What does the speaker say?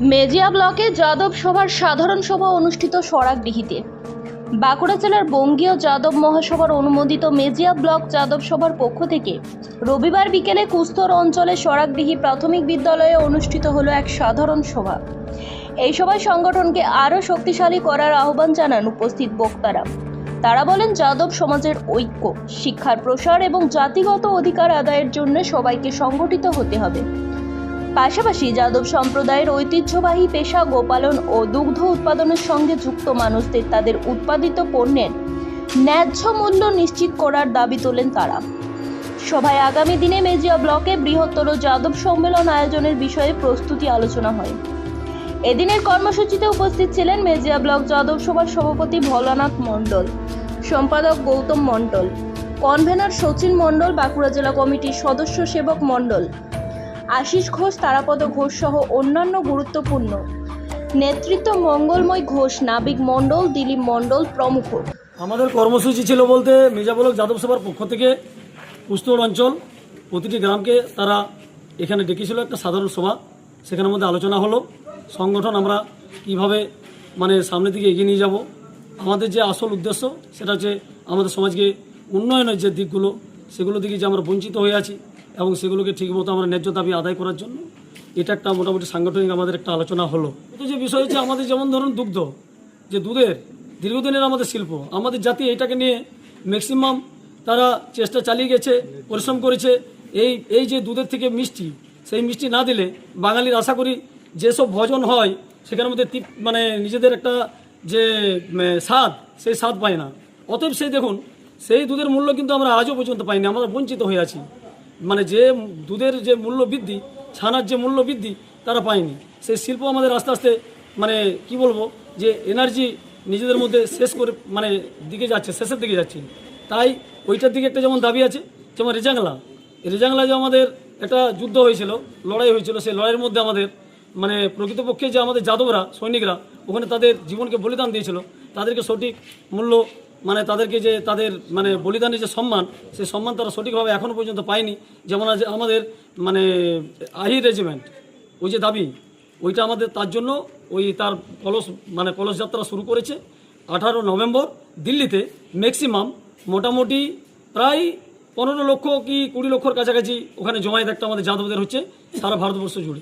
মেজিয়া ব্লকে যাদব সভার সাধারণ সভা অনুষ্ঠিত সরাকডিহিতে বাঁকুড়া জেলার বঙ্গীয় যাদব মহাসভার অনুমোদিত মেজিয়া ব্লক যাদব সভার পক্ষ থেকে রবিবার বিকেলে কুস্তর অঞ্চলে সরাকডিহি প্রাথমিক বিদ্যালয়ে অনুষ্ঠিত হলো এক সাধারণ সভা। এই সভায় সংগঠনকে আরও শক্তিশালী করার আহ্বান জানান উপস্থিত বক্তারা। তারা বলেন, যাদব সমাজের ঐক্য, শিক্ষার প্রসার এবং জাতিগত অধিকার আদায়ের জন্য সবাইকে সংগঠিত হতে হবে। পাশাপাশি যাদব সম্প্রদায়ের ঐতিহ্যবাহী পেশা গোপালন ও দুগ্ধ উৎপাদনের সঙ্গে যুক্ত মানুষদের তাদের উৎপাদিত পণ্যের ন্যায্য মূল্য নিশ্চিত করার দাবি তোলেন তারা। সভায় আগামী দিনে মেজিয়া ব্লকে বৃহত্তর যাদব সম্মেলন আয়োজনের বিষয়ে প্রস্তুতি আলোচনা হয়। এদিনের কর্মসূচিতে উপস্থিত ছিলেন মেজিয়া ব্লক যাদব সভার সভাপতি ভোলানাথ মণ্ডল, সম্পাদক গৌতম মণ্ডল, কনভেনার সচিন মণ্ডল, বাঁকুড়া জেলা কমিটির সদস্য সেবক মণ্ডল আশিস ঘোষ, তারাপদ ঘোষ সহ অন্যান্য গুরুত্বপূর্ণ। নেতৃত্ব মঙ্গলময় ঘোষ, নাবিক মণ্ডল, দিলীপ মণ্ডল প্রমুখ। আমাদের কর্মসূচি ছিল বলতে মির্জাবলক যাদব সভার পক্ষ থেকে উস্তর অঞ্চল, প্রতিটি গ্রামকে তারা এখানে ডেকেছিল একটা সাধারণ সভা। সেখানের মধ্যে আলোচনা হলো, সংগঠন আমরা কীভাবে মানে সামনের দিকে এগিয়ে নিয়ে যাব। আমাদের যে আসল উদ্দেশ্য, সেটা হচ্ছে আমাদের সমাজকে উন্নয়নের যে দিকগুলো সেগুলো দিকে যে আমরা বঞ্চিত হয়ে আছি। এবং সেগুলোকে ঠিকমতো আমরা ন্যায্য দাবি আদায় করার জন্য এটা একটা মোটামুটি সাংগঠনিক আমাদের একটা আলোচনা হলো। তো যে বিষয় হচ্ছে, আমাদের যেমন ধরুন দুগ্ধ, যে দুধের দীর্ঘদিনের আমাদের শিল্প, আমাদের জাতি এটাকে নিয়ে ম্যাক্সিমাম তারা চেষ্টা চালিয়ে গেছে, পরিশ্রম করেছে। এই এই যে দুধের থেকে মিষ্টি, সেই মিষ্টি না দিলে বাঙালির আশা করি যেসব ভজন হয়, সেখানের মধ্যে মানে নিজেদের একটা যে স্বাদ, সেই স্বাদ পায় না। অতএব সেই দেখুন, সেই দুধের মূল্য কিন্তু আমরা আজও পর্যন্ত পাইনি, আমরা বঞ্চিত হয়ে আছি। মানে যে দুধের যে মূল্য বৃদ্ধি, ছানার যে মূল্য বৃদ্ধি, তারা পায়নি। সেই শিল্প আমাদের আস্তে আস্তে মানে কি বলব, যে এনার্জি নিজেদের মধ্যে শেষ করে মানে দিকে যাচ্ছে, শেষের দিকে যাচ্ছে। তাই ওইটার দিকে একটা যেমন দাবি আছে, যেমন রেজাংলা। রেজাংলা যে আমাদের একটা যুদ্ধ হয়েছিল, লড়াই হয়েছিল, সেই লড়াইয়ের মধ্যে আমাদের মানে প্রকৃতপক্ষে যে আমাদের যাদবরা, সৈনিকরা, ওখানে তাদের জীবনকে বলিদান দিয়েছিল, তাদেরকে সঠিক মূল্য মানে তাদেরকে যে তাদের মানে বলিদানের যে সম্মান, সেই সম্মান তারা সঠিকভাবে এখনও পর্যন্ত পায়নি। যেমন আজ আমাদের মানে আহির রেজিমেন্ট ওই যে দাবি, ওইটা আমাদের তার জন্য ওই তার কলস মানে কলস যাত্রা শুরু করেছে আঠারো নভেম্বর দিল্লিতে। ম্যাক্সিমাম মোটামুটি প্রায় পনেরো লক্ষ কি কুড়ি লক্ষর কাছাকাছি ওখানে জমায়েত একটা আমাদের যাদবদের হচ্ছে, সারা ভারতবর্ষ জুড়ে।